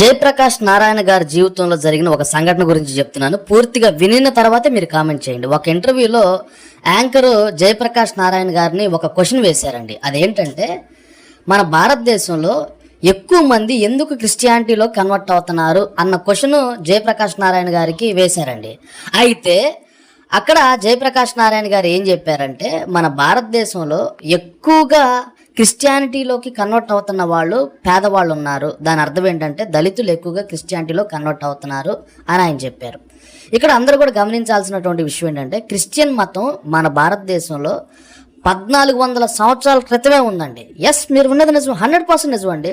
జయప్రకాష్ నారాయణ గారి జీవితంలో జరిగిన ఒక సంఘటన గురించి చెప్తున్నాను. పూర్తిగా వినిన తర్వాతే మీరు కామెంట్ చేయండి. ఒక ఇంటర్వ్యూలో యాంకర్ జయప్రకాష్ నారాయణ గారిని ఒక క్వశ్చన్ వేశారండి. అదేంటంటే మన భారతదేశంలో ఎక్కువ మంది ఎందుకు క్రిస్టియానిటీలో కన్వర్ట్ అవుతున్నారు అన్న క్వశ్చన్ జయప్రకాష్ నారాయణ గారికి వేశారండి. అయితే అక్కడ జయప్రకాష్ నారాయణ గారు ఏం చెప్పారంటే మన భారతదేశంలో ఎక్కువగా క్రిస్టియానిటీలోకి కన్వర్ట్ అవుతున్న వాళ్ళు పేదవాళ్ళు ఉన్నారు. దాని అర్థం ఏంటంటే దళితులు ఎక్కువగా క్రిస్టియానిటీలో కన్వర్ట్ అవుతున్నారు అని ఆయన చెప్పారు. ఇక్కడ అందరూ కూడా గమనించాల్సినటువంటి విషయం ఏంటంటే క్రిస్టియన్ మతం మన భారతదేశంలో పద్నాలుగు వందల సంవత్సరాల క్రితమే ఉందండి. ఎస్ మీరు ఉన్నది నిజం హండ్రెడ్ పర్సెంట్ నిజం అండి.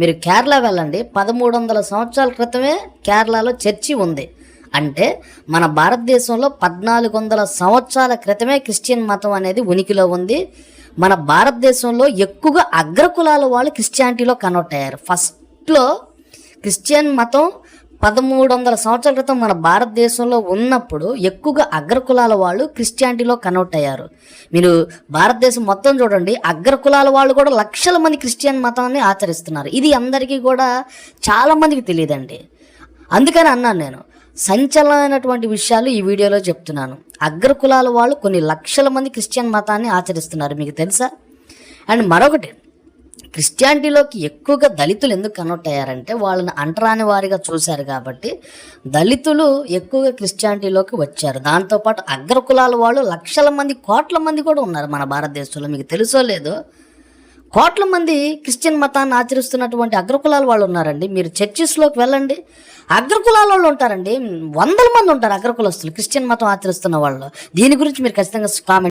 మీరు కేరళ వెళ్ళండి పదమూడు వందల సంవత్సరాల క్రితమే కేరళలో చర్చి ఉంది. అంటే మన భారతదేశంలో పద్నాలుగు వందల సంవత్సరాల క్రితమే క్రిస్టియన్ మతం అనేది ఉనికిలో ఉంది. మన భారతదేశంలో ఎక్కువగా అగ్రకులాల వాళ్ళు క్రిస్టియానిటీలో కన్వర్ట్ అయ్యారు. ఫస్ట్లో క్రిస్టియన్ మతం పదమూడు వందల సంవత్సరాల క్రితం మన భారతదేశంలో ఉన్నప్పుడు ఎక్కువగా అగ్రకులాల వాళ్ళు క్రిస్టియానిటీలో కన్వర్ట్ అయ్యారు. మీరు భారతదేశం మొత్తం చూడండి అగ్రకులాల వాళ్ళు కూడా లక్షల మంది క్రిస్టియన్ మతాన్ని ఆచరిస్తున్నారు. ఇది అందరికీ కూడా చాలామందికి తెలియదండి. అందుకని అన్నాను నేను. సంచలనమైనటువంటి విషయాలు ఈ వీడియోలో చెప్తున్నాను. అగ్రకులాల వాళ్ళు కొన్ని లక్షల మంది క్రిస్టియన్ మతాన్ని ఆచరిస్తున్నారు. మీకు తెలుసా? అండ్ మరొకటి క్రిస్టియానిటీలోకి ఎక్కువగా దళితులు ఎందుకు కన్వర్ట్ అయ్యారంటే వాళ్ళని అంటరాని వారిగా చూశారు కాబట్టి దళితులు ఎక్కువగా క్రిస్టియానిటీలోకి వచ్చారు. దాంతోపాటు అగ్రకులాల వాళ్ళు లక్షల మంది కోట్ల మంది కూడా ఉన్నారు మన భారతదేశంలో. మీకు తెలుసో లేదో? కోట్ల మంది క్రిస్టియన్ మతాన్ని ఆచరిస్తున్నటువంటి అగ్రకులాల వాళ్ళు ఉన్నారండి. మీరు చర్చిస్లోకి వెళ్ళండి. అగ్రకులాల వాళ్ళు ఉంటారండి. వందల మంది ఉంటారు అగ్రకులస్తులు క్రిస్టియన్ మతం ఆచరిస్తున్న వాళ్ళు. దీని గురించి మీరు ఖచ్చితంగా కామెంట్